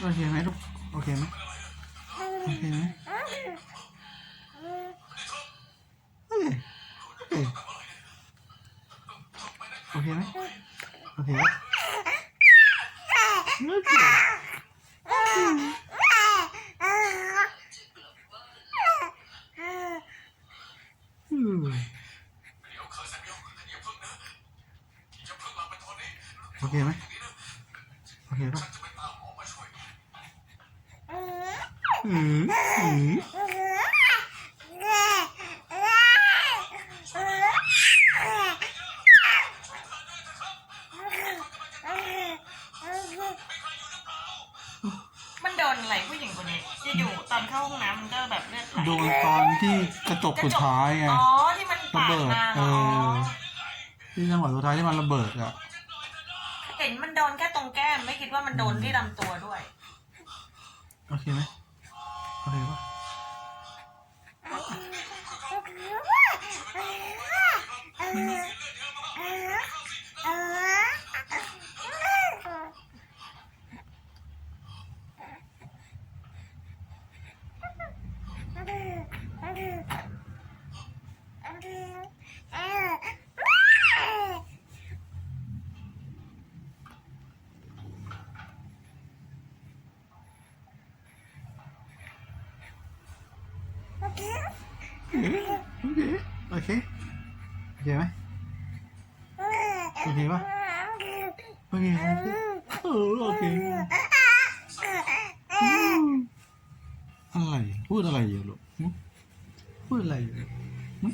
โอเคไหมลูกโอเคไหมโอเคไหมโอเคโอเคโอเคไหมโอเคไหมโอเคอืมโอเคไหมโอเคป่ะ มันโดนอะไรผู้หญิงคนนี้อยู่ๆตอนเข้าห้องน้ำมันก็แบบเลือดไหลโดนตอนที่กระจกสุดท้ายไงอ๋อที่มันระปาดเบิด มาเออออที่จังหวะสุดท้ายที่มันระเบิดอะเห็นมันโดนแค่ตรงแก้มไม่คิดว่ามันโดนที่ลำตัวด้วย โอเคไหม okay. อเคโอเคโอเคโอเคไหมโอเคป่ะโอเคโอเคเออโอเคอืมอะไรพูดอะไรอยู่ลูกหึพูดอะไรอยู่หึ